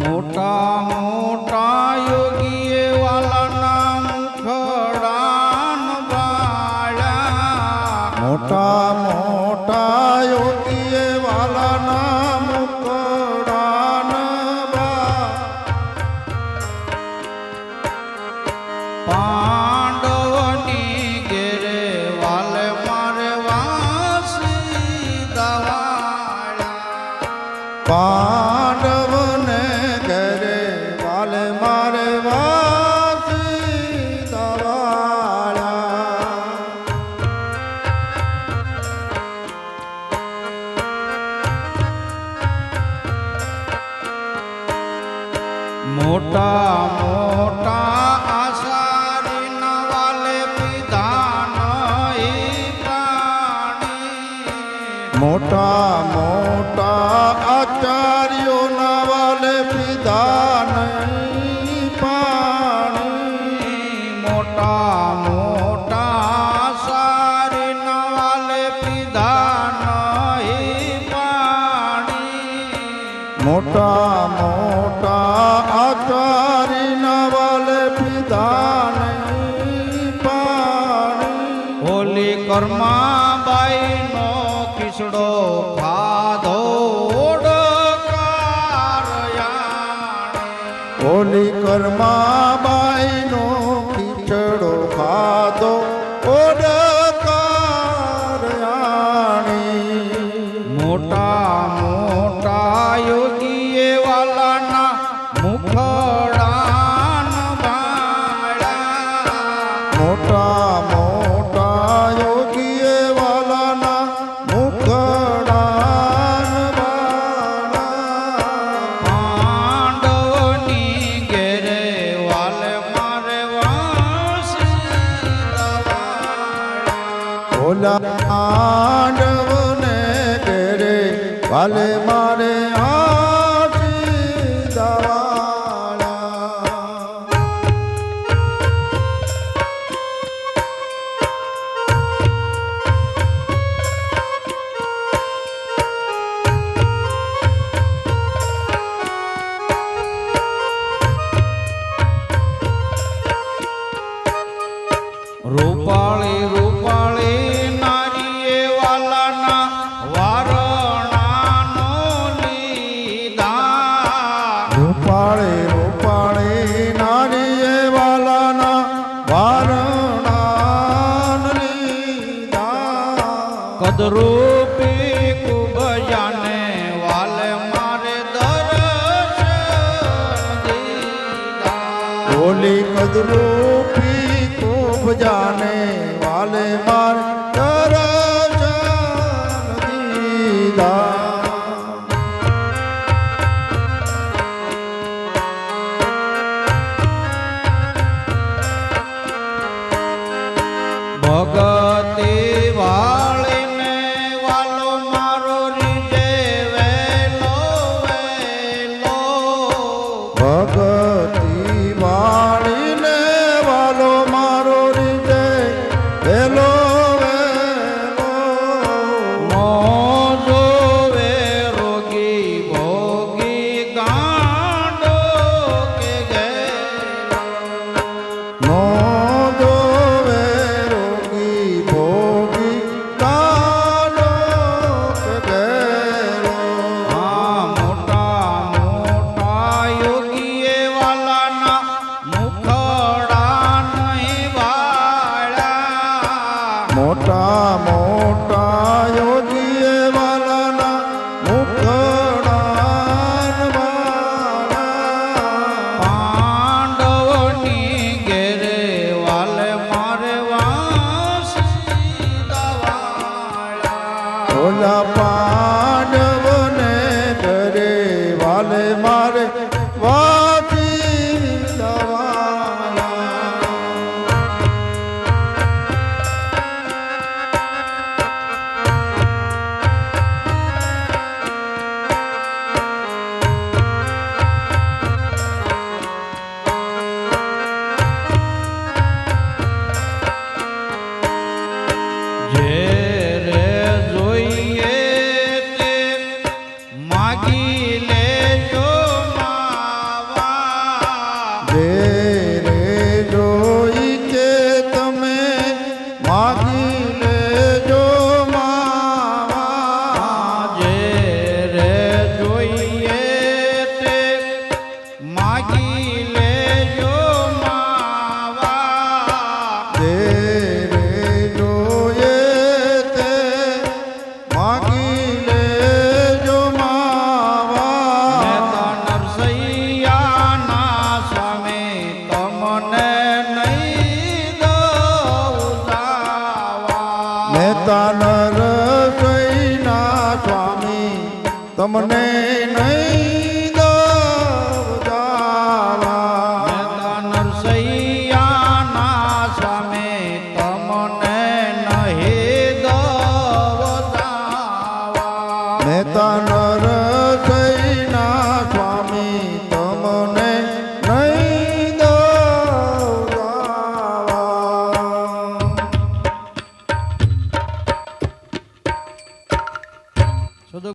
મોટા મોટા યોગીએ વાલાના મુખડાન વાળા. મોટા મોટા યોગીએ વાલાના મુખડાન પાંડવની ઘેરે વાલે મારે વાસી દવાળા. মোটা মোটা আশার নবালে বিধান মোটা মোটা আচার મોટા મોટા આચારી નવલે પિતા નહીં પાણી. હોલી કર્મા બાઈ નો કિસડો ખાધો હોલી કર્મા ભોલા આંડવને તેરે ભલે મારે આ કદરૂપી કુબજાને વાલે મારે દર્શન ઓલી કદરૂપી કુબજાને વાલે મોટા માગી તમને